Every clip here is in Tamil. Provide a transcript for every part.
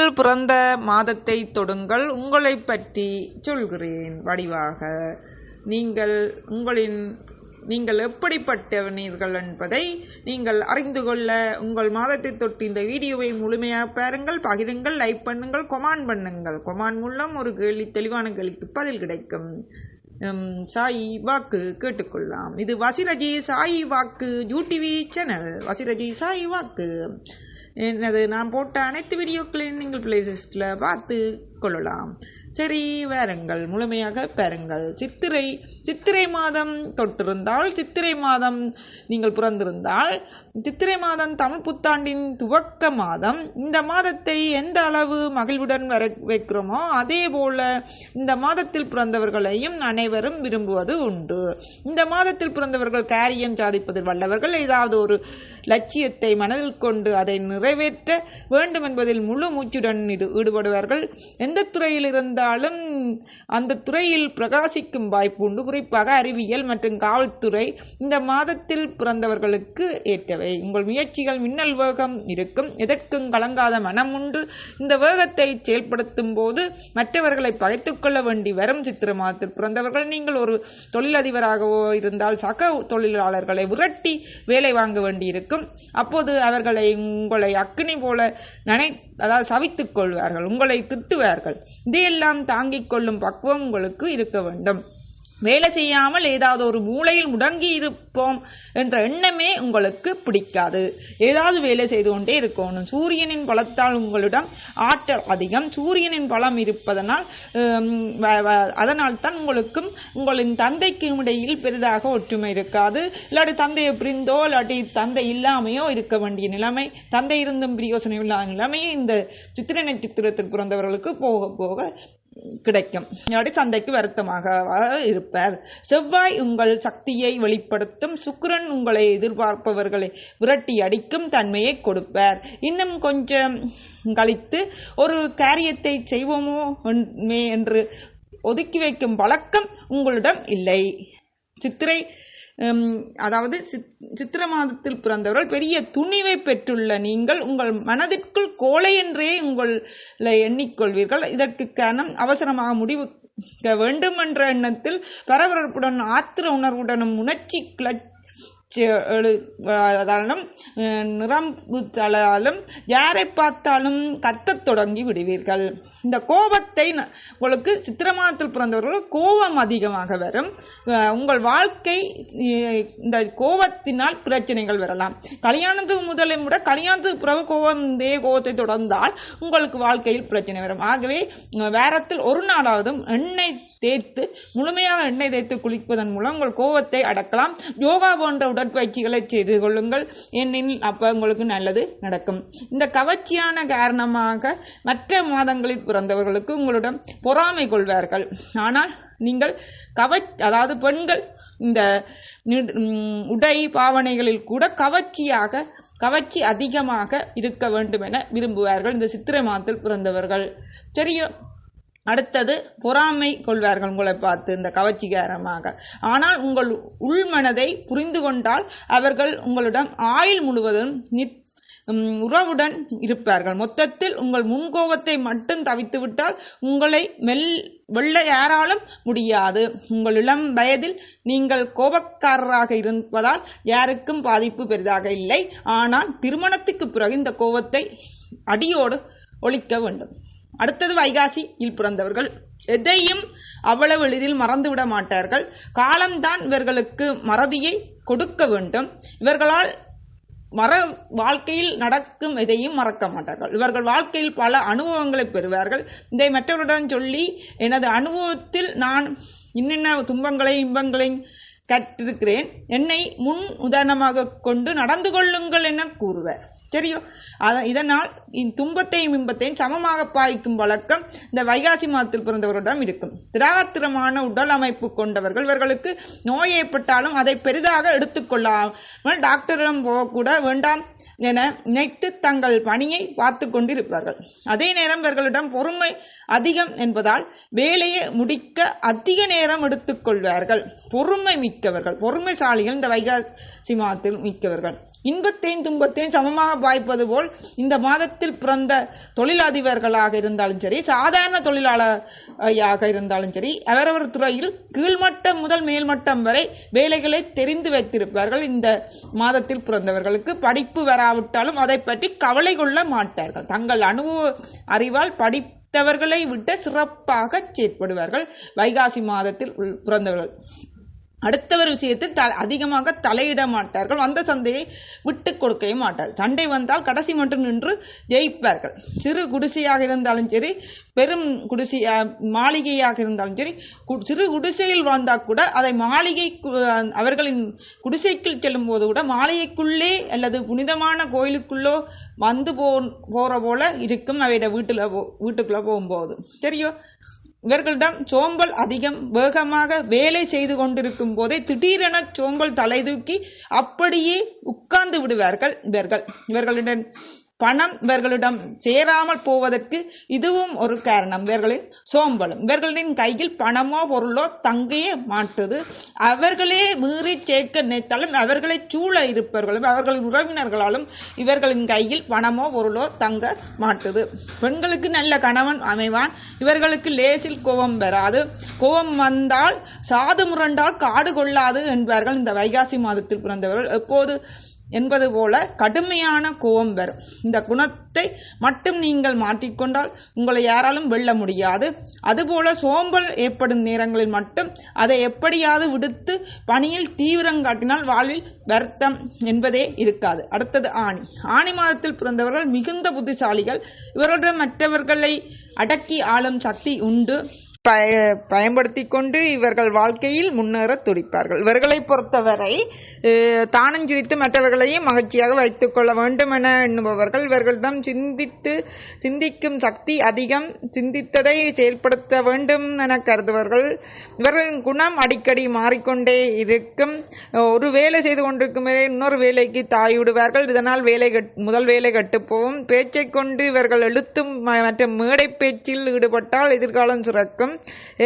நீங்கள் பிறந்த மாதத்தை தொடுங்கள். உங்களைப் பற்றி சொல்கிறேன். வடிவாக நீங்கள் உங்களின் நீங்கள் எப்படிப்பட்டவனீர்கள் என்பதை நீங்கள் அறிந்து கொள்ள உங்கள் மாதத்தை தொட்டு இந்த வீடியோவை முழுமையாக பாருங்கள் பகிருங்கள் லைக் பண்ணுங்கள் கொமான் பண்ணுங்கள். கொமான் மூலம் ஒரு கேள்வி தெளிவான கேள்விக்கு பதில் கிடைக்கும். சாயி சாய் வாக்கு கேட்டுக்கொள்ளலாம். இது வசிரஜி சாய் வாக்கு யூடிவி சேனல். வசிரஜி சாய் வாக்கு. என்னது நான் போட்ட அனைத்து வீடியோக்களையும் நீங்கள் பிளேலிஸ்டில் பார்த்து கொள்ளலாம். சரி வேறுங்கள் முழுமையாக பெறுங்கள் சித்திரை சித்திரை மாதம் தொட்டிருந்தால் சித்திரை மாதம் நீங்கள் பிறந்திருந்தால் சித்திரை மாதம் தமிழ் புத்தாண்டின் துவக்க மாதம் இந்த மாதத்தை எந்த அளவு மகிழ்வுடன் வர வைக்கிறோமோ அதே போல இந்த மாதத்தில் பிறந்தவர்களையும் அனைவரும் விரும்புவது உண்டு. இந்த மாதத்தில் பிறந்தவர்கள் காரியம் சாதிப்பதில் வல்லவர்கள். ஏதாவது ஒரு லட்சியத்தை மனதில் கொண்டு அதை நிறைவேற்ற வேண்டும் என்பதில் முழு மூச்சுடன் ஈடு- ஈடுபடுவார்கள். எந்த துறையில் இருந்தாலும் அந்த துறையில் பிரகாசிக்கும் வாய்ப்பு உண்டு. குறிப்பாக அறிவியல் மற்றும் காவல்துறை. இந்த மாதத்தில் பிறந்தவர்களுக்கு ஏற்றவை. உங்கள் முயற்சிகள் மின்னல் வேகம் இருக்கும். எதற்கும் கலங்காத மனம் உண்டு. இந்த வேகத்தை செயல்படுத்தும் போது மற்றவர்களை பகைத்துக்கொள்ள வேண்டி வரும் சித்திர மாதத்தில் பிறந்தவர்கள். நீங்கள் ஒரு தொழிலதிபராகவோ இருந்தால் சக தொழிலாளர்களை விரட்டி வேலை வாங்க வேண்டியிருக்கும் அப்போது அவர்களை உங்களை அக்கினி போல நனை அதாவது சவித்துக் கொள்வார்கள். உங்களை திட்டுவார்கள். இதையெல்லாம் தாங்கிக் கொள்ளும் பக்குவம் உங்களுக்கு இருக்க வேண்டும். வேலை செய்யாமல் ஏதாவது ஒரு மூலையில் முடங்கி இருப்போம் என்ற எண்ணமே உங்களுக்கு பிடிக்காது. ஏதாவது வேலை செய்து கொண்டே இருக்கணும். சூரியனின் பலத்தால் உங்களிடம் ஆற்றல் அதிகம். சூரியனின் பலம் இருப்பதனால் அதனால் தான் உங்களுக்கும் உங்களின் தந்தைக்கும் இடையில் பெரிதாக ஒற்றுமை இருக்காது. இல்லாட்டி தந்தையை பிரிந்தோ இல்லாட்டி தந்தை இல்லாமையோ இருக்க வேண்டிய நிலைமை தந்தை இருந்தும் பிரியோசனை இல்லாத நிலைமையே இந்த சித்திரை நட்சத்திரத்தில் பிறந்தவர்களுக்கு போக போக கிடைக்கும். இல்லாட்டி சந்தைக்கு வருத்தமாக இருப்பார். செவ்வாய் உங்கள் சக்தியை வெளிப்படுத்தும். சுக்கிரன் உங்களை எதிர்பார்ப்பவர்களை விரட்டி அடிக்கும் தன்மையை கொடுப்பார். இன்னும் கொஞ்சம் கழித்து ஒரு காரியத்தை செய்வோமோ என்று ஒதுக்கி வைக்கும் பழக்கம் உங்களிடம் இல்லை. சித்திரை அதாவது சித்- சித்திர மாதத்தில் பிறந்தவர்கள் பெரிய துணிவை பெற்றுள்ள நீங்கள் உங்கள் மனதிற்குள் கோலை என்றே உங்களை எண்ணிக்கொள்வீர்கள். இதற்கு காரணம் அவசரமாக முடிவு வேண்டும் என்ற எண்ணத்தில் பரபரப்புடன் ஆத்திர உணர்வுடனும் உணர்ச்சி கிளர்ச்சி எழுதாலும் நிறம் தளாலும் யாரை பார்த்தாலும் கத்தத் தொடங்கி விடுவீர்கள். இந்த கோபத்தை உங்களுக்கு சித்திரமாதத்தில் பிறந்தவர்கள் கோபம் அதிகமாக வரும். உங்கள் வாழ்க்கை இந்த கோபத்தினால் பிரச்சனைகள் வரலாம். கல்யாணத்துக்கு முதலையும் விட கல்யாணத்துக்கு பிறகு கோபம் இதே கோபத்தை தொடர்ந்தால் உங்களுக்கு வாழ்க்கையில் பிரச்சனை வரும். ஆகவே அஹ் வாரத்தில் ஒரு நாளாவதும் எண்ணெய் தேய்த்து முழுமையாக எண்ணெய் தேய்த்து குளிப்பதன் மூலம் உங்கள் கோபத்தை அடக்கலாம். யோகா போன்ற உடற்பயிற்சிகளை செய்து கொள்ளுங்கள். ஏனெனில் அப்போ உங்களுக்கு நல்லது நடக்கும். இந்த கவர்ச்சியான காரணமாக மற்ற மாதங்களில் பிறந்தவர்களுக்கு உங்களிடம் பொறாமை கொள்வார்கள். ஆனால் நீங்கள் கவச் அதாவது பெண்கள் இந்த உடை பாவனைகளில் கூட கவர்ச்சியாக கவர்ச்சி அதிகமாக இருக்க வேண்டும் என விரும்புவார்கள். இந்த சித்திரை மாதத்தில் பிறந்தவர்கள். சரியோ? அடுத்தது பொறாமை கொள்வார்கள் உங்களை பார்த்து இந்த கவர்ச்சிகரமாக. ஆனால் உங்கள் உள்மனதை புரிந்து கொண்டால் அவர்கள் உங்களிடம் ஆயுள் முழுவதும் நிற் உறவுடன் இருப்பார்கள். மொத்தத்தில் உங்கள் முன்கோபத்தை மட்டும் தவித்துவிட்டால் உங்களை மெல் வெள்ள யாராலும் முடியாது. உங்கள் இளம் வயதில் நீங்கள் கோபக்காரராக இருப்பதால் யாருக்கும் பாதிப்பு பெரிதாக இல்லை. ஆனால் திருமணத்துக்கு பிறகு இந்த கோபத்தை அடியோடு ஒழிக்க வேண்டும். அடுத்தது வைகாசியில் பிறந்தவர்கள். எதையும் அவ்வளவு எளிதில் மறந்துவிட மாட்டார்கள். காலம்தான் இவர்களுக்கு மறதியை கொடுக்க வேண்டும். இவர்களால் மற வாழ்க்கையில் நடக்கும் எதையும் மறக்க மாட்டார்கள். இவர்கள் வாழ்க்கையில் பல அனுபவங்களை பெறுவார்கள். இதை மற்றவருடன் சொல்லி எனது அனுபவத்தில் நான் இன்னென்ன துன்பங்களையும் இன்பங்களையும் கற்றிருக்கிறேன். என்னை முன் உதாரணமாக கொண்டு நடந்து கொள்ளுங்கள் என கூறுவர். சரியோ இதனால் துன்பத்தையும் இன்பத்தையும் சமமாக பாய்க்கும் வழக்கம் இந்த வைகாசி மாதத்தில் பிறந்தவர்களிடம் இருக்கும். திராகத்திரமான உடல் அமைப்பு கொண்டவர்கள் இவர்களுக்கு நோய் ஏற்பட்டாலும் அதை பெரிதாக எடுத்துக்கொள்ளாமல் டாக்டரிடம் போகக்கூட வேண்டாம் என நினைத்து தங்கள் பணியை பார்த்து கொண்டிருப்பார்கள். அதே நேரம் இவர்களிடம் பொறுமை அதிகம் என்பதால் வேலையை முடிக்க அதிக நேரம் எடுத்துக்கொள்வார்கள். பொறுமை மிக்கவர்கள் பொறுமைசாலிகள் இந்த வைகாசி மாதத்தில் மிக்கவர்கள். இன்பத்தையும் துன்பத்தையும் சமமாக பாய்ப்பது போல் இந்த மாதத்தில் பிறந்த தொழிலதிபர்களாக இருந்தாலும் சரி சாதாரண தொழிலாளராக இருந்தாலும் சரி அவரவர் துறையில் கீழ்மட்டம் முதல் மேல்மட்டம் வரை வேலைகளை தெரிந்து வைத்திருப்பார்கள். இந்த மாதத்தில் பிறந்தவர்களுக்கு படிப்பு வராவிட்டாலும் அதை பற்றி கவலை கொள்ள மாட்டார்கள். தங்கள் அனுபவ அறிவால் படி மற்றவர்களை விட சிறப்பாக செயற்படுவார்கள். வைகாசி மாதத்தில் உள்- பிறந்தவர்கள். அடுத்தவர் விஷயத்தில் த அதிகமாக தலையிட மாட்டார்கள். வந்த சந்தையை விட்டு கொடுக்கவே மாட்டார்கள். சண்டை வந்தால் கடைசி மட்டும் நின்று ஜெயிப்பார்கள். சிறு குடிசையாக இருந்தாலும் சரி பெரும் குடிசை மாளிகையாக இருந்தாலும் சரி கு- சிறு குடிசையில் வாழ்ந்தால் கூட அதை மாளிகை அவர்களின் குடிசைக்குள் செல்லும் போது கூட மாளிகைக்குள்ளே அல்லது புனிதமான கோயிலுக்குள்ளோ வந்து போ போகிற போல இருக்கும். அவையோட வீட்டில் போ- வீட்டுக்குள்ளே போகும்போது. சரியோ? இவர்களிடம் சோம்பல் அதிகம் வேகமாக வேலை செய்து கொண்டிருக்கும் போதே திடீரென சோம்பல் தலை தூக்கி அப்படியே உட்கார்ந்து விடுவார்கள் இவர்கள். இவர்களிடம் பணம் இவர்களிடம் சேராமல் போவதற்கு இதுவும் ஒரு காரணம். இவர்களின் சோம்பலும் இவர்களின் கையில் பணமோ பொருளோ தங்கையே மாட்டுது. அவர்களே மீறி சேர்க்க நினைத்தாலும் அவர்களை சூழ இருப்பவர்களும் அவர்களின் உறவினர்களாலும் இவர்களின் கையில் பணமோ பொருளோ தங்க மாட்டுது. பெண்களுக்கு நல்ல கணவன் அமைவான். இவர்களுக்கு லேசில் கோபம் வராது. கோபம் வந்தால் சாது முரண்டால் காடு கொள்ளாது என்பார்கள் இந்த வைகாசி மாதத்தில் பிறந்தவர்கள். எப்போது என்பது போல கடுமையான கோபம் வரும். இந்த குணத்தை மட்டும் நீங்கள் மாற்றிக்கொண்டால் உங்களை யாராலும் வெல்ல முடியாது. அதுபோல சோம்பல் ஏற்படும் நேரங்களில் மட்டும் அதை எப்படியாவது விடுத்து பணியில் தீவிரம் காட்டினால் வாழ்வில் வருத்தம் என்பதே இருக்காது. அடுத்தது ஆணி. ஆணி மாதத்தில் பிறந்தவர்கள் மிகுந்த புத்திசாலிகள். இவர்களுடன் மற்றவர்களை அடக்கி ஆளும் சக்தி உண்டு. பய பயன்படுத்தி கொண்டு இவர்கள் வாழ்க்கையில் முன்னேற துடிப்பார்கள். இவர்களை பொறுத்தவரை அஹ், தானும் சிரித்து மற்றவர்களையும் மகிழ்ச்சியாக வைத்துக் கொள்ள வேண்டும் என எண்ணுபவர்கள் இவர்களிடம் சிந்தித்து சிந்திக்கும் சக்தி அதிகம். சிந்தித்ததை செயல்படுத்த வேண்டும் என கருதுவர்கள் இவர்களின் குணம் அடிக்கடி மாறிக்கொண்டே இருக்கும். ஒரு வேலை செய்து கொண்டிருக்கும் இன்னொரு வேலைக்கு தாய்விடுவார்கள். இதனால் வேலை கட்- முதல் வேலை கட்டுப்போவும் பேச்சை கொண்டு இவர்கள் எழுத்தும் மற்றும் மேடை பேச்சில் ஈடுபட்டால் எதிர்காலம் சிறக்கும்.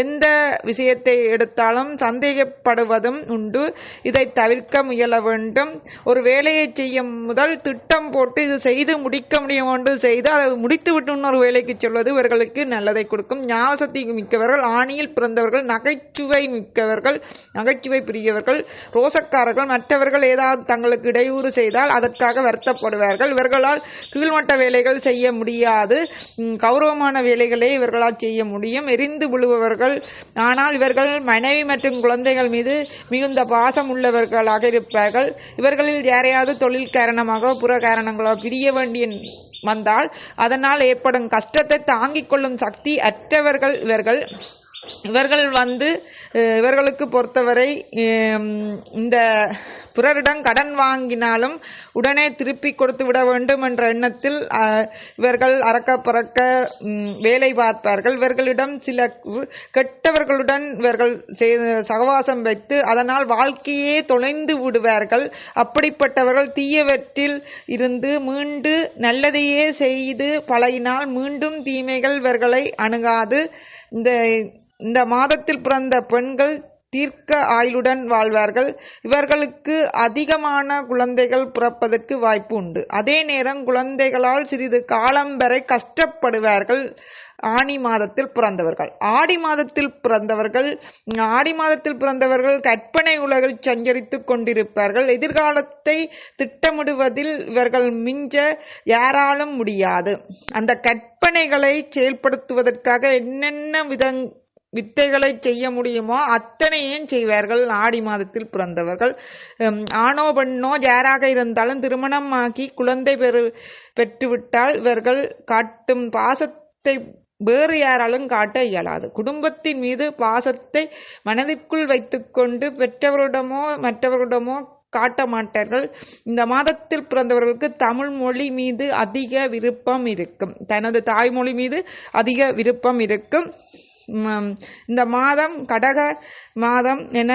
எந்த விஷயத்தை எடுத்தாலும் சந்தேகப்படுவதும் உண்டு. இதை தவிர்க்க முயல வேண்டும். ஒரு வேலையை செய்யும் முதல் திட்டம் போட்டு இது செய்து முடிக்க முடியும் என்று செய்து அதை முடித்துவிட்டு இன்னொரு வேலைக்கு சொல்வது இவர்களுக்கு நல்லதை கொடுக்கும். ஞாபகத்தை மிக்கவர்கள் ஆணியில் பிறந்தவர்கள் நகைச்சுவை மிக்கவர்கள் நகைச்சுவை பிரியவர்கள் ரோசக்காரர்கள் மற்றவர்கள் ஏதாவது தங்களுக்கு இடையூறு செய்தால் அதற்காக வருத்தப்படுவார்கள். இவர்களால் கீழ்மட்ட வேலைகள் செய்ய முடியாது. கௌரவமான வேலைகளை இவர்களால் செய்ய முடியும். எரிந்து விழுபவர்கள் ஆனால் இவர்கள் மனைவி மற்றும் குழந்தைகள் மீது மிகுந்த பாசம் உள்ளவர்களாக இருப்பார்கள். இவர்களில் யாரையாவது தொழில் காரணமாக புற காரணங்களோ பிரிய வேண்டிய வந்தால் அதனால் ஏற்படும் கஷ்டத்தை தாங்கிக் கொள்ளும் சக்தி அற்றவர்கள் இவர்கள். இவர்கள் வந்து இவர்களுக்கு பொறுத்தவரை இந்த பிறரிடம் கடன் வாங்கினாலும் உடனே திருப்பி கொடுத்து விட வேண்டும் என்ற எண்ணத்தில் இவர்கள் அறக்க பறக்க வேலை பார்ப்பார்கள். இவர்களிடம் சில கெட்டவர்களுடன் இவர்கள் சகவாசம் வைத்து அதனால் வாழ்க்கையே தொலைந்து விடுவார்கள். அப்படிப்பட்டவர்கள் தீயவற்றில் இருந்து மீண்டு நல்லதையே செய்து பழகினால் மீண்டும் தீமைகள் இவர்களை அணுகாது. இந்த இந்த மாதத்தில் பிறந்த பெண்கள் தீர்க்க ஆயுளுடன் வாழ்வார்கள். இவர்களுக்கு அதிகமான குழந்தைகள் பிறப்பதற்கு வாய்ப்பு உண்டு. அதே நேரம் குழந்தைகளால் சிறிது காலம் வரை கஷ்டப்படுவார்கள். ஆணி மாதத்தில் பிறந்தவர்கள். ஆடி மாதத்தில் பிறந்தவர்கள் ஆடி மாதத்தில் பிறந்தவர்கள் கற்பனை உலகில் சஞ்சரித்துக் கொண்டிருப்பார்கள். எதிர்காலத்தை திட்டமிடுவதில் இவர்கள் மிஞ்ச யாராலும் முடியாது. அந்த கற்பனைகளை செயல்படுத்துவதற்காக என்னென்ன விதங் வித்தைகளை செய்ய முடியுமோ அத்தனையும் செய்வார்கள். ஆடி மாதத்தில் பிறந்தவர்கள். ஆணோ பெண்ணோ யாராக இருந்தாலும் திருமணம் ஆகி குழந்தை பெறு பெற்றுவிட்டால் இவர்கள் காட்டும் பாசத்தை வேறு யாராலும் காட்ட இயலாது. குடும்பத்தின் மீது பாசத்தை மனதிற்குள் வைத்துக்கொண்டு பெற்றவரிடமோ மற்றவரிடமோ காட்ட மாட்டார்கள். இந்த மாதத்தில் பிறந்தவர்களுக்கு தமிழ் மொழி மீது அதிக விருப்பம் இருக்கும். தனது தாய்மொழி மீது அதிக விருப்பம் இருக்கும். இந்த மாதம் கடக மாதம் என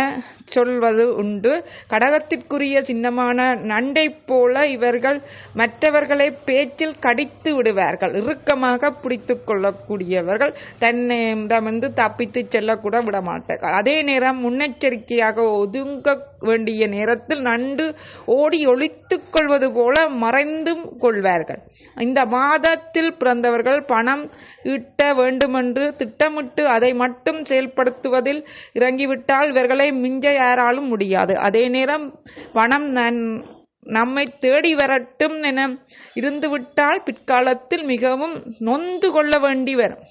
சொல்வது உண்டு. கடகத்திற்குரிய சின்னமான நண்டை போல இவர்கள் மற்றவர்களை பேச்சில் கடித்து விடுவார்கள். இறுக்கமாக பிடித்து கொள்ளக்கூடியவர்கள் தன்னிடமிருந்து தப்பித்து செல்லக்கூட விட மாட்டார்கள் அதே நேரம் முன்னெச்சரிக்கையாக ஒதுங்க வேண்டிய நேரத்தில் நண்டு ஓடி ஒழித்துக் கொள்வது போல மறைந்தும் கொள்வார்கள். இந்த மாதத்தில் பிறந்தவர்கள் பணம் ஈட்ட வேண்டுமென்று திட்டமிட்டு அதை மட்டும் செயல்படுத்துவதில் இறங்கிவிட்டால் இவர்களை மிஞ்ச யாராலும் முடியாது. அதே நேரம் பணம் நன் நம்மை தேடி வரட்டும் என இருந்துவிட்டால் பிற்காலத்தில் மிகவும் நொந்து கொள்ள வேண்டி வரும்.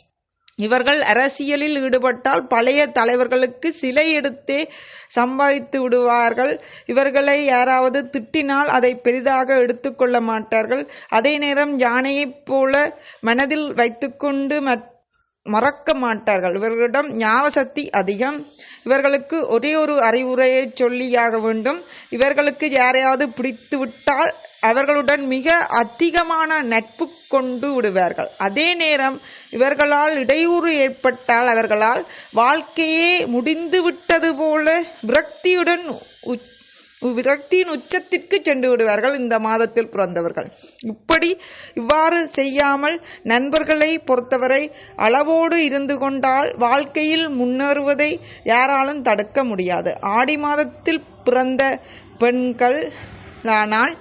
இவர்கள் அரசியலில் ஈடுபட்டால் பழைய தலைவர்களுக்கு சிலை எடுத்தே சம்பாதித்து விடுவார்கள். இவர்களை யாராவது திட்டினால் அதை பெரிதாக எடுத்துக்கொள்ள மாட்டார்கள். அதே நேரம் யானையைப் போல மனதில் வைத்துக்கொண்டு மற்ற மறக்க மாட்டார்கள். இவர்களிடம் ஞாபகசக்தி அதிகம். இவர்களுக்கு ஒரே ஒரு அறிவுரையை சொல்லியாக வேண்டும். இவர்களுக்கு யாரையாவது பிடித்து விட்டால் அவர்களுடன் மிக அதிகமான நட்பு கொண்டு விடுவார்கள். அதே நேரம் இவர்களால் இடையூறு ஏற்பட்டால் அவர்களால் வாழ்க்கையே முடிந்து விட்டது போல விரக்தியுடன் விரக்தியின் உச்சத்திற்கு சென்று விடுவார்கள். இந்த மாதத்தில் பிறந்தவர்கள். இப்படி இவ்வாறு செய்யாமல் நண்பர்களை பொறுத்தவரை அளவோடு இருந்து கொண்டால் வாழ்க்கையில் முன்னேறுவதை யாராலும் தடுக்க முடியாது. ஆடி மாதத்தில் பிறந்த பெண்கள் ஆனால்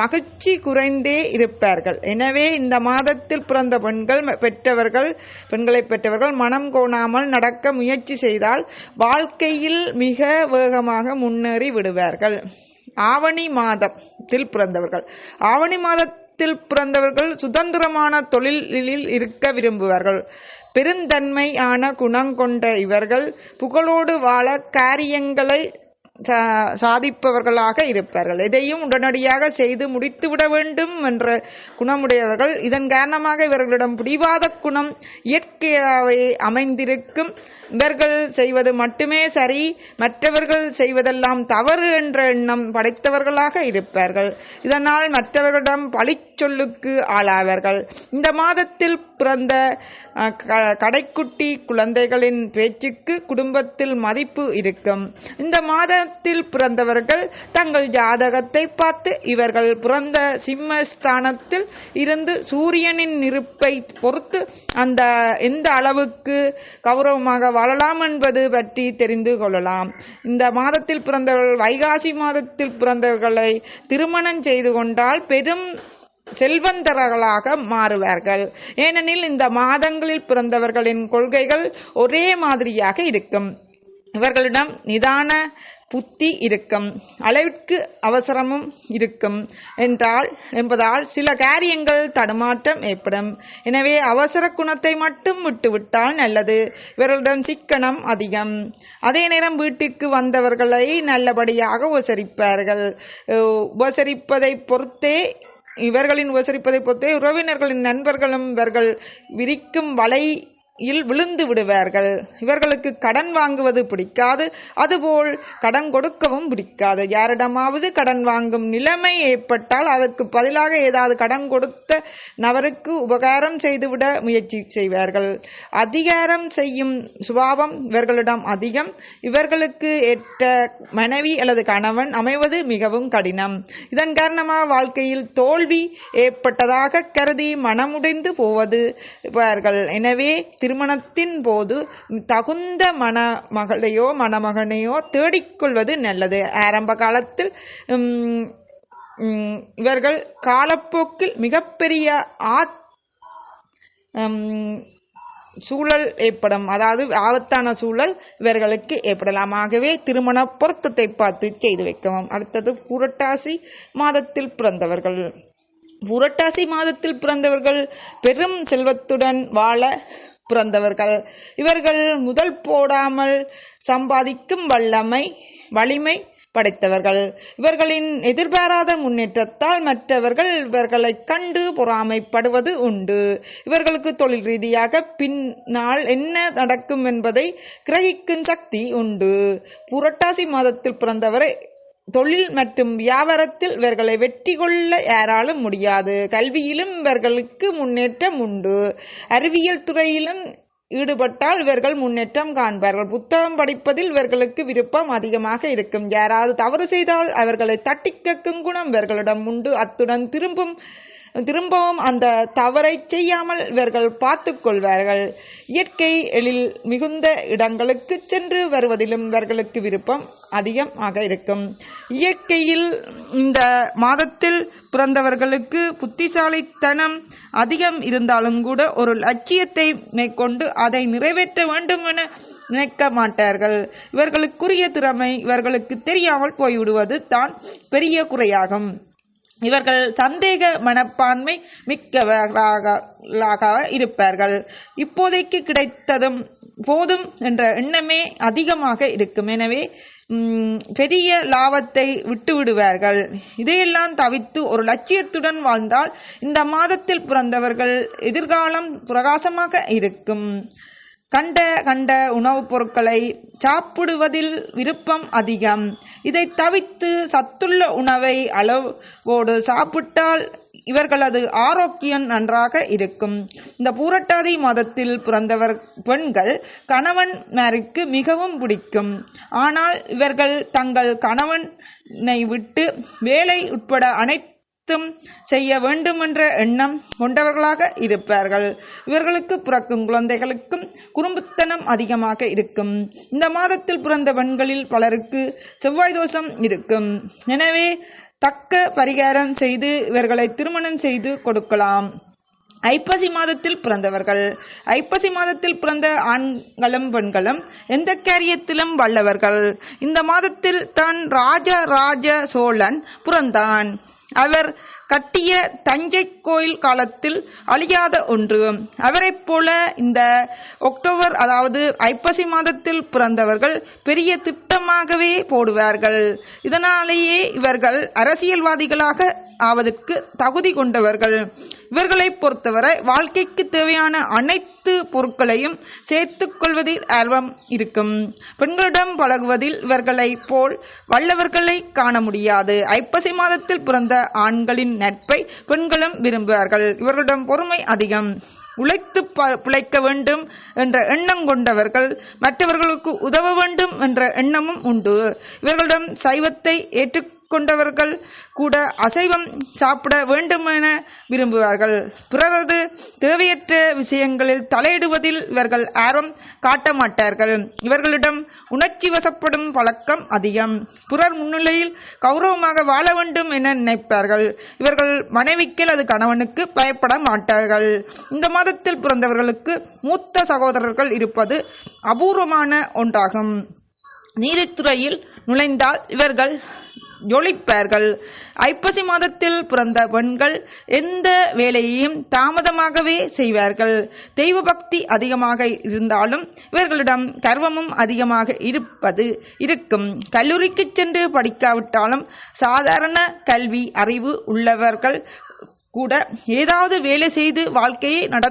மகிழ்ச்சி குறைந்தே இருப்பார்கள். எனவே இந்த மாதத்தில் பிறந்த பெண்கள் பெற்றவர்கள் பெண்களை பெற்றவர்கள் மனம் கோணாமல் நடக்க முயற்சி செய்தால் வாழ்க்கையில் மிக வேகமாக முன்னேறி விடுவார்கள். ஆவணி மாதத்தில் பிறந்தவர்கள். ஆவணி மாதத்தில் பிறந்தவர்கள் சுதந்திரமான தொழிலில் இருக்க விரும்புவார்கள். பெருந்தன்மையான குணம் கொண்ட இவர்கள் புகழோடு வாழ காரியங்களை சாதிப்பவர்களாக இருப்பார்கள். எதையும் உடனடியாக செய்து முடித்துவிட வேண்டும் என்ற குணமுடையவர்கள். இதன் காரணமாக இவர்களிடம் பிடிவாத குணம் இயற்கையாகவே அமைந்திருக்கும். இவர்கள் செய்வது மட்டுமே சரி மற்றவர்கள் செய்வதெல்லாம் தவறு என்ற எண்ணம் படைத்தவர்களாக இருப்பார்கள். இதனால் மற்றவர்களிடம் பழிச்சொல்லுக்கு ஆளாவார்கள். இந்த மாதத்தில் பிறந்த கடைக்குட்டி குழந்தைகளின் பேச்சுக்கு குடும்பத்தில் மதிப்பு இருக்கும். இந்த மாத மாதத்தில் பிறந்தவர்கள் தங்கள் ஜாதகத்தை பார்த்து இவர்கள் பிறந்த சிம்மஸ்தானத்தில் இருந்து சூரியனின் இருப்பை பொறுத்து அந்த எந்த அளவுக்கு கௌரவமாக வாழலாம் என்பது பற்றி தெரிந்து கொள்ளலாம். இந்த மாதத்தில் பிறந்தவர்கள் வைகாசி மாதத்தில் பிறந்தவர்களை திருமணம் செய்து கொண்டால் பெரும் செல்வந்தர்களாக மாறுவார்கள். ஏனெனில் இந்த மாதங்களில் பிறந்தவர்களின் கொள்கைகள் ஒரே மாதிரியாக இருக்கும். இவர்களிடம் நிதான புத்தி இருக்கும் அளவிற்கு அவசரமும் இருக்கும் என்றால் என்பதால் சில காரியங்கள் தடுமாற்றம் ஏற்படும். எனவே அவசர குணத்தை மட்டும் விட்டுவிட்டால் நல்லது. இவர்களிடம் சிக்கனம் அதிகம். அதே நேரம் வீட்டிற்கு வந்தவர்களை நல்லபடியாக உபசரிப்பார்கள். உபசரிப்பதை பொறுத்தே இவர்களின் உபசரிப்பதை பொறுத்தே உறவினர்களின் நண்பர்களும் இவர்கள் விரிக்கும் வலை இல் விழுந்து விடுவார்கள். இவர்களுக்கு கடன் வாங்குவது பிடிக்காது. அதுபோல் கடன் கொடுக்கவும் பிடிக்காது. யாரிடமாவது கடன் வாங்கும் நிலைமை ஏற்பட்டால் அதற்கு பதிலாக ஏதாவது கடன் கொடுத்த நபருக்கு உபகாரம் செய்துவிட முயற்சி செய்வார்கள். அதிகாரம் செய்யும் சுபாவம் இவர்களிடம் அதிகம். இவர்களுக்கு ஏற்ற மனைவி அல்லது கணவன் அமைவது மிகவும் கடினம். இதன் காரணமாக வாழ்க்கையில் தோல்வி ஏற்பட்டதாக கருதி மனமுடைந்து போவது இவர்கள். எனவே திருமணத்தின் போது தகுந்த மணமகளையோ மணமகனையோ தேடிக்கொள்வது நல்லது. ஆரம்ப காலத்தில் இவர்கள் காலப்போக்கில் மிகப்பெரிய ஆத் சூழல் ஏற்படும். அதாவது ஆபத்தான சூழல் இவர்களுக்கு ஏற்படலாம். ஆகவே திருமண பொருத்தத்தை பார்த்து செய்து வைக்கவும். அடுத்தது புரட்டாசி மாதத்தில் பிறந்தவர்கள். புரட்டாசி மாதத்தில் பிறந்தவர்கள் பெரும் செல்வத்துடன் வாழ பிறந்தவர்கள். இவர்கள் முதல் போடாமல் சம்பாதிக்கும் வல்லமை வலிமை படைத்தவர்கள். இவர்களின் எதிர்பாராத முன்னேற்றத்தால் மற்றவர்கள் இவர்களைக் கண்டு பொறாமைப்படுவது உண்டு. இவர்களுக்கு தொழில் ரீதியாக பின்னால் என்ன நடக்கும் என்பதை கிரகிக்கும் சக்தி உண்டு. புரட்டாசி மாதத்தில் பிறந்தவரை தொழில் மற்றும் வியாபாரத்தில் இவர்களை வெற்றி கொள்ள யாராலும் முடியாது. கல்வியிலும் இவர்களுக்கு முன்னேற்றம் உண்டு. அறிவியல் துறையிலும் ஈடுபட்டால் இவர்கள் முன்னேற்றம் காண்பார்கள். புத்தகம் படிப்பதில் இவர்களுக்கு விருப்பம் அதிகமாக இருக்கும். யாராவது தவறு செய்தால் அவர்களை தட்டி கேட்கும் குணம் இவர்களிடம் உண்டு. அத்துடன் திரும்பும் திரும்பவும் அந்த தவறை செய்யாமல் இவர்கள் பார்த்து கொள்வார்கள். இயற்கை எழில் மிகுந்த இடங்களுக்கு சென்று வருவதிலும் இவர்களுக்கு விருப்பம் அதிகமாக இருக்கும். இயற்கையில் இந்த மாதத்தில் பிறந்தவர்களுக்கு புத்திசாலித்தனம் அதிகம் இருந்தாலும் கூட ஒரு லட்சியத்தை மேற்கொண்டு அதை நிறைவேற்ற வேண்டும் என நினைக்க மாட்டார்கள். இவர்களுக்குரிய திறமை இவர்களுக்கு தெரியாமல் போய்விடுவது தான் பெரிய குறையாகும். இவர்கள் சந்தேக மனப்பான்மை மிக்கவர்களாக இருப்பார்கள். இப்போதைக்கு கிடைத்ததும் போதும் என்ற எண்ணமே அதிகமாக இருக்கும். எனவே பெரிய லாபத்தை விட்டு விடுவார்கள் இதையெல்லாம் தவித்து ஒரு லட்சியத்துடன் வாழ்ந்தால் இந்த மாதத்தில் பிறந்தவர்கள் எதிர்காலம் பிரகாசமாக இருக்கும். கண்ட கண்ட உணவுப் பொருட்களை சாப்பிடுவதில் விருப்பம் அதிகம். இதை தவிர்த்து சத்துள்ள உணவை அளவோடு சாப்பிட்டால் இவர்களது ஆரோக்கியம் நன்றாக இருக்கும். இந்த பூரட்டாதி மாதத்தில் பிறந்தவர் பெண்கள் கணவன்மாருக்கு மிகவும் பிடிக்கும். ஆனால் இவர்கள் தங்கள் கணவனை விட்டு வேலை உட்பட அனைத்து அனைத்தும் செய்ய வேண்டுமென்ற எண்ணம் கொண்டவர்களாக இருப்பார்கள். இவர்களுக்கு பிறக்கும் குழந்தைகளுக்கும் குறும்புத்தனம் அதிகமாக இருக்கும். இந்த மாதத்தில் பிறந்த பெண்களில் பலருக்கு செவ்வாய் தோஷம் இருக்கும். எனவே தக்க பரிகாரம் செய்து இவர்களை திருமணம் செய்து கொடுக்கலாம். ஐப்பசி மாதத்தில் பிறந்தவர்கள். ஐப்பசி மாதத்தில் பிறந்த ஆண்களும் பெண்களும் எந்த காரியத்திலும் வல்லவர்கள். இந்த மாதத்தில் தான் ராஜ ராஜ சோழன் பிறந்தான். அவர் கட்டிய தஞ்சை கோயில் காலத்தில் அழியாத ஒன்று. அவரைப் போல இந்த அக்டோபர் அதாவது ஐப்பசி மாதத்தில் பிறந்தவர்கள் பெரிய திட்டமாகவே போடுவார்கள். இதனாலேயே இவர்கள் அரசியல்வாதிகளாக ஆவதற்கு தகுதி கொண்டவர்கள். இவர்களை பொறுத்தவரை வாழ்க்கைக்கு தேவையான அனைத்து பொருட்களையும் சேர்த்துக் கொள்வதில் ஆர்வம் இருக்கும். பெண்களிடம் பழகுவதில் இவர்களைப் போல் வல்லவர்களை காண முடியாது. ஐப்பசி மாதத்தில் பிறந்த ஆண்களின் நட்பை பெண்களும் விரும்புவார்கள். இவர்களிடம் பொறுமை அதிகம். உழைத்து ப- பிழைக்க வேண்டும் என்ற எண்ணம் கொண்டவர்கள் மற்றவர்களுக்கு உதவ வேண்டும் என்ற எண்ணமும் உண்டு. இவர்களிடம் சைவத்தை கொண்டவர்கள் கூட அசைவம் சாப்பிட வேண்டுமென விரும்புவார்கள். பிறரது தேவையற்ற விஷயங்களில் தலையிடுவதில் இவர்கள் ஆர்வம் காட்ட மாட்டார்கள். இவர்களிடம் உணர்ச்சி வசப்படும் பழக்கம் அதிகம். பிறர் முன்னிலையில் கௌரவமாக வாழ வேண்டும் என நினைப்பார்கள். இவர்கள் மனைவிக்கு அல்லது கணவனுக்கு பயப்பட மாட்டார்கள். இந்த மாதத்தில் பிறந்தவர்களுக்கு மூத்த சகோதரர்கள் இருப்பது அபூர்வமான ஒன்றாகும். நீதித்துறையில் நுழைந்தால் இவர்கள் ஜொலிப்பார்கள். ஐப்பசி மாதத்தில் பிறந்த பெண்கள் எந்த வேலையையும் தாமதமாகவே செய்வார்கள். தெய்வ பக்தி அதிகமாக இருந்தாலும் இவர்களிடம் கர்வமும் அதிகமாக இருப்பது இருக்கும். கல்லூரிக்கு சென்று படிக்காவிட்டாலும் சாதாரண கல்வி அறிவு உள்ளவர்கள் கூட ஏதாவது வேலை செய்து வாழ்க்கையை நட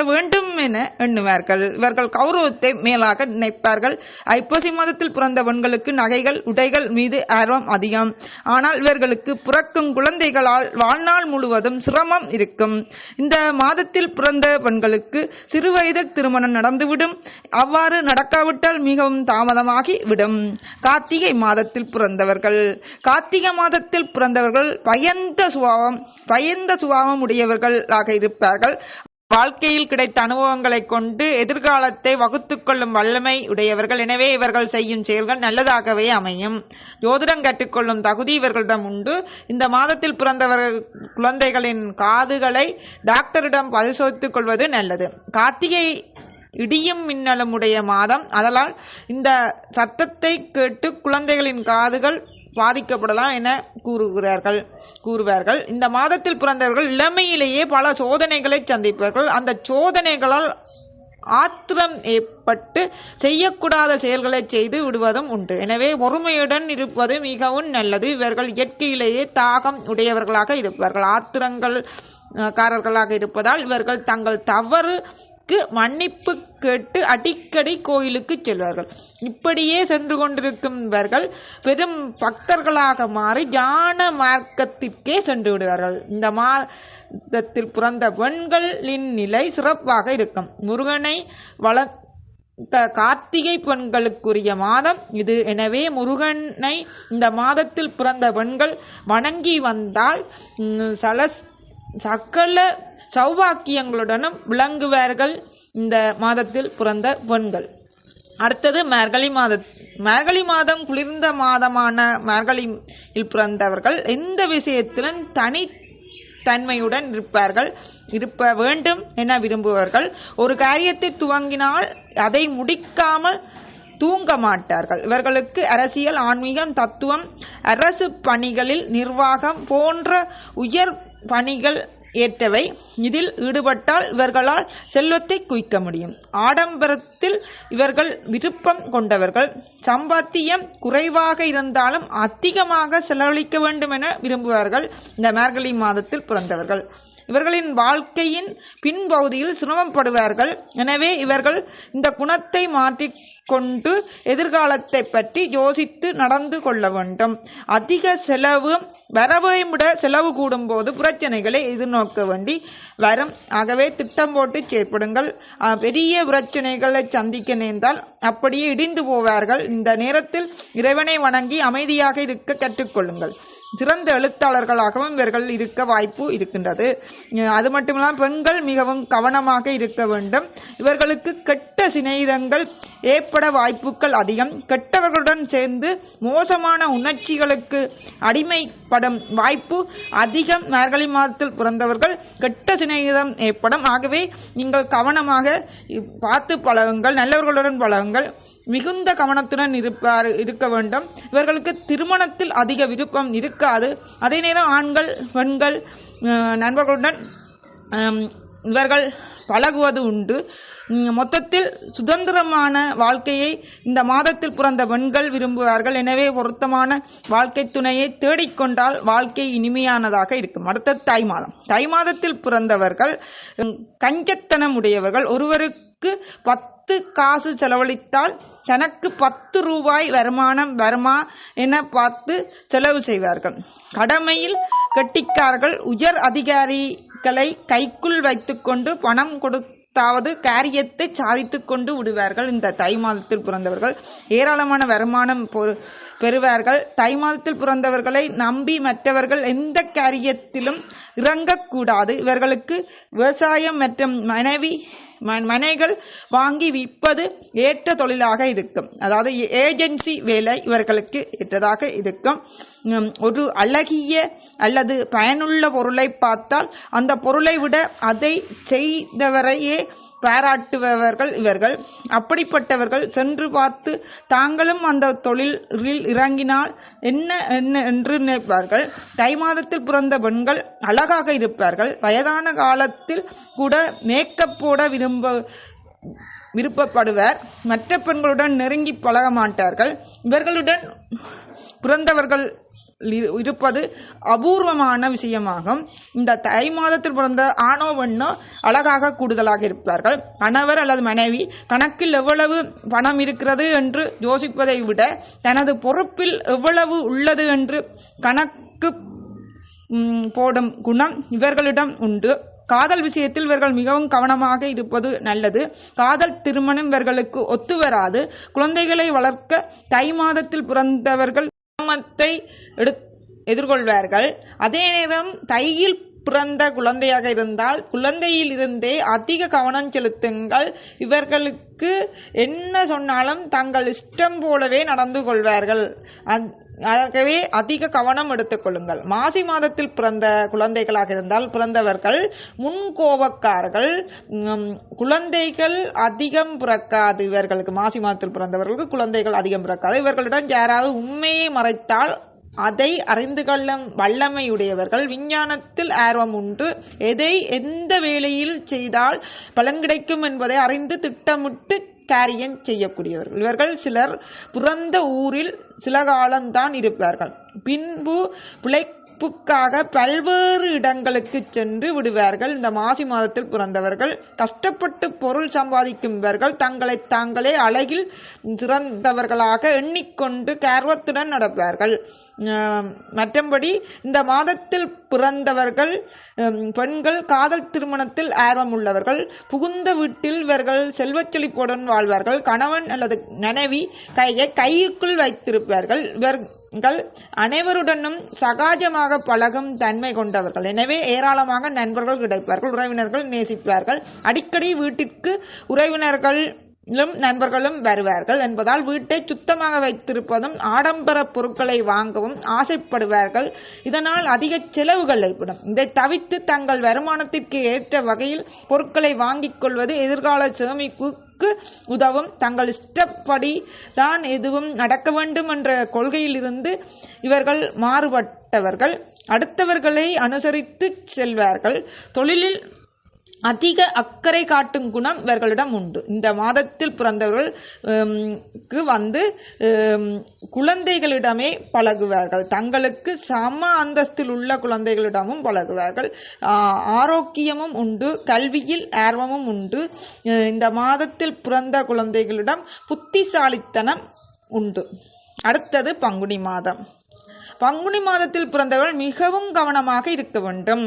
வேண்டும் என எண்ணுவார்கள். இவர்கள் கௌரவத்தை மேலாக நினைப்பார்கள். ஐப்பசி மாதத்தில் பிறந்த பெண்களுக்கு நகைகள் உடைகள் மீது ஆர்வம் அதிகம். ஆனால் இவர்களுக்கு பிறக்கும் குழந்தைகளால் வாழ்நாள் முழுவதும் சிரமம் இருக்கும். இந்த மாதத்தில் பிறந்த பெண்களுக்கு சிறுவயதில் திருமணம் நடந்துவிடும். அவ்வாறு நடக்காவிட்டால் மிகவும் தாமதமாகி விடும். கார்த்திகை மாதத்தில் பிறந்தவர்கள். கார்த்திகை மாதத்தில் பிறந்தவர்கள் பயந்த சுபாவம் பயந்த சுபாவம் உடையவர்களாக இருப்பார்கள். வாழ்க்கையில் கிடைத்த அனுபவங்களைக் கொண்டு எதிர்காலத்தை வகுத்துக்கொள்ளும் வல்லமை உடையவர்கள். எனவே இவர்கள் செய்யும் செயல்கள் நல்லதாகவே அமையும். ஜோதிடம் கற்றுக்கொள்ளும் தகுதி இவர்களிடம் உண்டு. இந்த மாதத்தில் பிறந்தவர்கள் குழந்தைகளின் காதுகளை டாக்டரிடம் பரிசோதித்துக் கொள்வது நல்லது. கார்த்திகை இடியும் மின்னலும் உடைய மாதம். அதனால் இந்த சத்தத்தை கேட்டு குழந்தைகளின் காதுகள் பாதிக்கப்படலாம் என கூறுகிறார்கள். கூறுவார்கள். இந்த மாதத்தில் பிறந்தவர்கள் இளமையிலேயே பல சோதனைகளை சந்திப்பார்கள். அந்த சோதனைகளால் ஆத்திரம் ஏற்பட்டு செய்யக்கூடாத செயல்களை செய்து விடுவதும் உண்டு. எனவே ஒருமையுடன் இருப்பது மிகவும் நல்லது. இவர்கள் இயற்கையிலேயே தாகம் உடையவர்களாக இருப்பார்கள். ஆத்திரங்கள் காரர்களாக இருப்பதால் இவர்கள் தங்கள் தவறு தவறுக்கு மன்னிப்பு கேட்டு அடிக்கடி கோயிலுக்கு செல்வார்கள். இப்படியே சென்று கொண்டிருக்கும் இவர்கள் பெரும் பக்தர்களாக மாறி ஞான மார்க்கத்திற்கே சென்று விடுவார்கள். இந்த மாதத்தில் பிறந்த பெண்களின் நிலை சிறப்பாக இருக்கும். முருகனை வள இந்த கார்த்திகை பெண்களுக்குரிய மாதம் இது. எனவே முருகனை இந்த மாதத்தில் பிறந்த பெண்கள் வணங்கி வந்தால் சல சகல சௌபாக்கியங்களுடனும் விளங்குவார்கள் இந்த மாதத்தில் பிறந்த பெண்கள். அடுத்தது மார்கழி மாத மார்கழி மாதம் குளிர்ந்த மாதமான மார்கழியில் பிறந்தவர்கள் எந்த விஷயத்திலும் தனி தன்மையுடன் இருப்பார்கள் இருப்ப வேண்டும் என விரும்புவார்கள். ஒரு காரியத்தை துவங்கினால் அதை முடிக்காமல் தூங்க மாட்டார்கள். இவர்களுக்கு அரசியல் ஆன்மீகம் தத்துவம் அரசு பணிகளில் நிர்வாகம் போன்ற உயர் பணிகள் ஏற்றவை. இதில் ஈடுபட்டால் இவர்களால் செல்வத்தை குவிக்க முடியும். ஆடம்பரத்தில் இவர்கள் விருப்பம் கொண்டவர்கள். சம்பாத்தியம் குறைவாக இருந்தாலும் அதிகமாக செலவழிக்க வேண்டும் என விரும்புவார்கள். இந்த மார்கழி மாதத்தில் பிறந்தவர்கள். இவர்களின் வாழ்க்கையின் பின்பகுதியில் சிரமப்படுவார்கள். எனவே இவர்கள் இந்த குணத்தை மாற்றி கொண்டு எதிர்காலத்தை பற்றி யோசித்து நடந்து கொள்ள வேண்டும். அதிக செலவு வரவை விட செலவு கூடும்போது பிரச்சனைகளை எதிர்நோக்க வேண்டி வரும். ஆகவே திட்டம் போட்டு செயற்படுங்கள். பெரிய பிரச்சனைகளை சந்திக்க நேர்ந்தால் அப்படியே இடிந்து போவார்கள். இந்த நேரத்தில் இறைவனை வணங்கி அமைதியாக இருக்க கற்றுக்கொள்ளுங்கள். சிறந்த எழுத்தாளர்களாகவும் இவர்கள் இருக்க வாய்ப்பு இருக்கின்றது. அது மட்டுமில்லாமல் பெண்கள் மிகவும் கவனமாக இருக்க வேண்டும். இவர்களுக்கு கெட்ட சிநேகிதங்கள் ஏற்பட வாய்ப்புகள் அதிகம். கெட்டவர்களுடன் சேர்ந்து மோசமான உணர்ச்சிகளுக்கு அடிமைப்படும் வாய்ப்பு அதிகம். மார்கழி மாதத்தில் பிறந்தவர்கள் கெட்ட சிநேகிதம் ஏற்படும். ஆகவே நீங்கள் கவனமாக பார்த்து பழகுங்கள் நல்லவர்களுடன் பழகுங்கள். மிகுந்த கவனத்துடன் இருப்பார் இருக்க வேண்டும். இவர்களுக்கு திருமணத்தில் அதிக விருப்பம் இருக்காது. அதே நேரம் ஆண்கள் பெண்கள் நண்பர்களுடன் இவர்கள் பழகுவது உண்டு. மொத்தத்தில் சுதந்திரமான வாழ்க்கையை இந்த மாதத்தில் பிறந்த பெண்கள் விரும்புவார்கள். எனவே பொருத்தமான வாழ்க்கை துணையை தேடிக்கொண்டால் வாழ்க்கை இனிமையானதாக இருக்கும். அடுத்த தை மாதம். தை மாதத்தில் பிறந்தவர்கள் கஞ்சத்தனம் உடையவர்கள் ஒருவருக்கு பத்து பத்து காசு செலவழித்தால் தனக்கு பத்து ரூபாய் வருமானம் வருமா என பார்த்து செலவு செய்வார்கள். கடமையில் கெட்டிக்காரர்கள் உயர் அதிகாரிகளை கைக்குள் வைத்துக்கொண்டு பணம் கொடுத்தாவது காரியத்தை சாதித்து கொண்டு விடுவார்கள். இந்த தை மாதத்தில் பிறந்தவர்கள். ஏராளமான வருமானம் பொரு பெறுவார்கள். தை மாதத்தில் பிறந்தவர்களை நம்பி மற்றவர்கள் எந்த காரியத்திலும் இறங்கக்கூடாது. இவர்களுக்கு விவசாயம் மற்றும் மனைவி மனைகள் வாங்கி விற்பது ஏற்ற தொழிலாக இருக்கும். அதாவது ஏஜென்சி வேலை இவர்களுக்கு ஏற்றதாக இருக்கும். ஒரு அழகிய அல்லது பயனுள்ள பொருளை பார்த்தால் அந்த பொருளை விட அதை செய்தவரையே பாராட்டுபவர்கள் இவர்கள். அப்படிப்பட்டவர்கள் சென்று பார்த்து தாங்களும் அந்த தொழிலில் இறங்கினால் என்ன என்ன என்று நினைப்பார்கள். தை மாதத்தில் பிறந்த பெண்கள் அழகாக இருப்பார்கள். வயதான காலத்தில் கூட மேக்கப் போட விரும்ப விருப்பப்படுவர். மற்ற பெண்களுடன் நெருங்கி பழக மாட்டார்கள். இவர்களுடன் பிறந்தவர்கள் இருப்பது அபூர்வமான விஷயமாகும். இந்த தை மாதத்தில் பிறந்த ஆணோ பெண்ணோ அழகாக கூடுதலாக இருப்பார்கள். கணவர் அல்லது மனைவி கணக்கில் எவ்வளவு பணம் இருக்கிறது? என்று யோசிப்பதை விட தனது பொறுப்பில் எவ்வளவு உள்ளது? என்று கணக்கு போடும் குணம் இவர்களிடம் உண்டு. காதல் விஷயத்தில் இவர்கள் மிகவும் கவனமாக இருப்பது நல்லது. காதல் திருமணம் இவர்களுக்கு ஒத்து வராது. குழந்தைகளை வளர்க்க தை மாதத்தில் பிறந்தவர்கள் சிரமத்தை எடு எதிர்கொள்வார்கள். அதே நேரம் தையில் பிறந்த குழந்தையாக இருந்தால் குழந்தையிலிருந்தே அதிக கவனம் செலுத்துங்கள். இவர்களுக்கு என்ன சொன்னாலும் தங்கள் இஷ்டம் போலவே நடந்து கொள்வார்கள். ஆகவே அதிக கவனம் எடுத்துக்கொள்ளுங்கள் மாசி மாதத்தில் பிறந்த குழந்தைகளாக இருந்தால் பிறந்தவர்கள் முன்கோபக்காரர்கள். குழந்தைகள் அதிகம் பிறக்காது. இவர்களுக்கு மாசி மாதத்தில் பிறந்தவர்களுக்கு குழந்தைகள் அதிகம் பிறக்காது. இவர்களிடம் யாராவது உண்மையை மறைத்தால் அதை அறிந்து கொள்ளும் வல்லமையுடையவர்கள் விஞ்ஞானத்தில் ஆர்வம் உண்டு. எதை எந்த வேலையில் செய்தால் பலன் கிடைக்கும் என்பதை அறிந்து திட்டமிட்டு கேரியன் செய்யக்கூடியவர்கள். இவர்கள் சிலர் பிறந்த ஊரில் சில காலம்தான் இருப்பார்கள். பின்பு பிழை புக்காக பல்வேறு இடங்களுக்கு சென்று விடுவார்கள். இந்த மாசி மாதத்தில் பிறந்தவர்கள் கஷ்டப்பட்டு பொருள் சம்பாதிக்கும்வர்கள் தங்களை தாங்களே அழகில் சிறந்தவர்களாக எண்ணிக்கொண்டு கர்வத்துடன் நடப்பார்கள். மற்றபடி இந்த மாதத்தில் பிறந்தவர்கள் பெண்கள் காதல் திருமணத்தில் ஆர்வம் உள்ளவர்கள் புகுந்த வீட்டில் இவர்கள் செல்வச் செழிப்புடன் வாழ்வார்கள். கணவன் அல்லது நனவி கையை கையுக்குள் வைத்திருப்பார்கள். இவர்கள் அனைவருடனும் சகாஜமாக பழகும் தன்மை கொண்டவர்கள். எனவே ஏராளமாக நண்பர்கள் கிடைப்பார்கள் உறவினர்கள் நேசிப்பார்கள். அடிக்கடி வீட்டிற்கு உறவினர்கள் நண்பர்களும் வருவார்கள் என்பதால் வீட்டை சுத்தமாக வைத்திருப்பதும் ஆடம்பர பொருட்களை வாங்கவும் ஆசைப்படுவார்கள். இதனால் அதிக செலவுகள் ஏற்படும். இதை தவிர்த்து தங்கள் வருமானத்திற்கு ஏற்ற வகையில் பொருட்களை வாங்கிக் கொள்வது எதிர்கால சேமிப்புக்கு உதவும். தங்கள் இஷ்டப்படி தான் எதுவும் நடக்க வேண்டும் என்ற கொள்கையிலிருந்து இவர்கள் மாறுபட்டவர்கள். அடுத்தவர்களை அனுசரித்து செல்வார்கள். தொழிலில் அதிக அக்கறை காட்டும் குணம் இவர்களிடம் உண்டு. இந்த மாதத்தில் பிறந்தவர்கள் க்கு வந்து குழந்தைகளிடமே பழகுவார்கள். தங்களுக்கு சம அந்தஸ்தில் உள்ள குழந்தைகளிடமும் பழகுவார்கள். ஆரோக்கியமும் உண்டு கல்வியில் ஆர்வமும் உண்டு. இந்த மாதத்தில் பிறந்த குழந்தைகளிடம் புத்திசாலித்தனம் உண்டு. அடுத்தது பங்குனி மாதம். பங்குனி மாதத்தில் பிறந்தவர்கள் மிகவும் கவனமாக இருக்க வேண்டும்.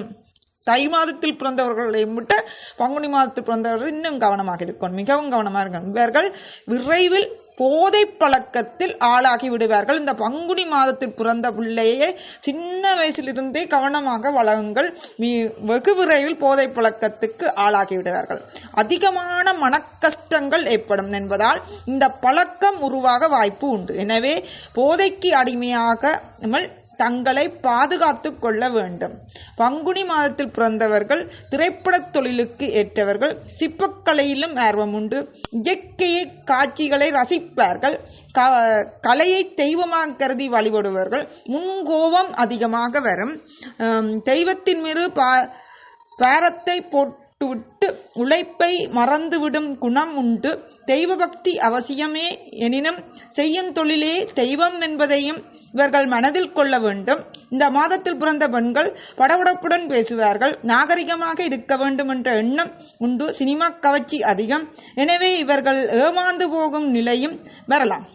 தை மாதத்தில் பிறந்தவர்களை விட்டு பங்குனி மாதத்தில் பிறந்தவர்கள் இன்னும் கவனமாக இருக்கணும் மிகவும் கவனமாக இருக்கணும். இவர்கள் விரைவில் போதை பழக்கத்தில் ஆளாகி விடுவார்கள். இந்த பங்குனி மாதத்தில் பிறந்த பிள்ளையே சின்ன வயசிலிருந்தே கவனமாக வளருங்கள். மீ- வெகு விரைவில் போதை பழக்கத்துக்கு ஆளாகி விடுவார்கள். அதிகமான மனக்கஷ்டங்கள் ஏற்படும் என்பதால் இந்த பழக்கம் உருவாக வாய்ப்பு உண்டு. எனவே போதைக்கு அடிமையாகாமல் தங்களை பாதுகாத்து கொள்ள வேண்டும். பங்குனி மாதத்தில் பிறந்தவர்கள் திரைப்படத் தொழிலுக்கு ஏற்றவர்கள் சிற்பக்கலையிலும் ஆர்வம் உண்டு. இயற்கையை காட்சிகளை ரசிப்பார்கள். க- கலையை தெய்வமாக கருதி வழிபடுவார்கள் முன்கோபம் அதிகமாக வரும். தெய்வத்தின் மீது பா பேரத்தை போட்டு போட்டுவிட்டு உழைப்பை மறந்துவிடும் குணம் உண்டு. தெய்வ பக்தி அவசியமே எனினும் செய்யும் தொழிலே தெய்வம் என்பதையும் இவர்கள் மனதில் கொள்ள வேண்டும். இந்த மாதத்தில் பிறந்த பெண்கள் படபடப்புடன் பேசுவார்கள். நாகரிகமாக இருக்க வேண்டும் என்ற எண்ணம் உண்டு. சினிமா கவர்ச்சி அதிகம். எனவே இவர்கள் ஏமாந்து போகும் நிலையும் வரலாம்.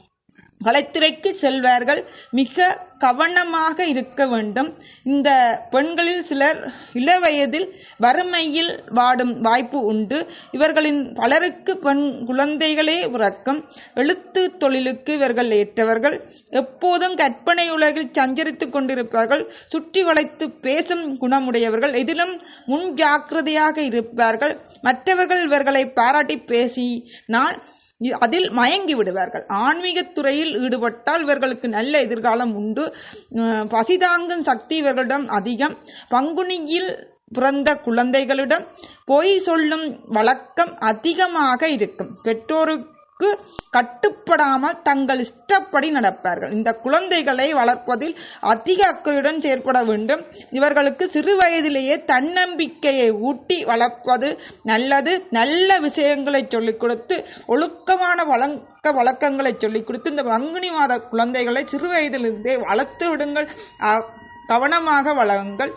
கலைத்துறைக்கு செல்வார்கள். மிக கவனமாக இருக்க வேண்டும். இந்த பெண்களில் சிலர் இளவயதில் வறுமையில் வாடும் வாய்ப்பு உண்டு. இவர்களின் பலருக்கு பெண் குழந்தைகளே உறக்கம். எழுத்து தொழிலுக்கு இவர்கள் ஏற்றவர்கள். எப்போதும் கற்பனை உலகில் சஞ்சரித்து கொண்டிருப்பார்கள். சுற்றி வளைத்து பேசும் குணமுடையவர்கள். எதிலும் முன் ஜாக்கிரதையாக இருப்பார்கள். மற்றவர்கள் இவர்களை பாராட்டி பேசினால் அதில் மயங்கி விடுவார்கள். ஆன்மீகத் துறையில் ஈடுபட்டால் இவர்களுக்கு நல்ல எதிர்காலம் உண்டு. பசிதாங்கும் சக்தி இவர்களிடம் அதிகம். பங்குனியில் பிறந்த குழந்தைகளிடம் பொய் சொல்லும் வழக்கம் அதிகமாக இருக்கும். பெற்றோருக்கு கட்டுப்படாமல் தங்கள் இஷ்டப்படி நடப்பார்கள். இந்த குழந்தைகளை வளர்ப்பதில் அதிக அக்கறையுடன் செயற்பட வேண்டும். இவர்களுக்கு சிறு வயதிலேயே தன்னம்பிக்கையை ஊட்டி வளர்ப்பது நல்லது. நல்ல விஷயங்களை சொல்லிக் கொடுத்து ஒழுக்கமான வழக்க வழக்கங்களை சொல்லிக் கொடுத்து இந்த பங்குனி மாத குழந்தைகளை சிறு வயதிலிருந்தே வளர்த்து விடுங்கள். கவனமாக வளருங்கள்.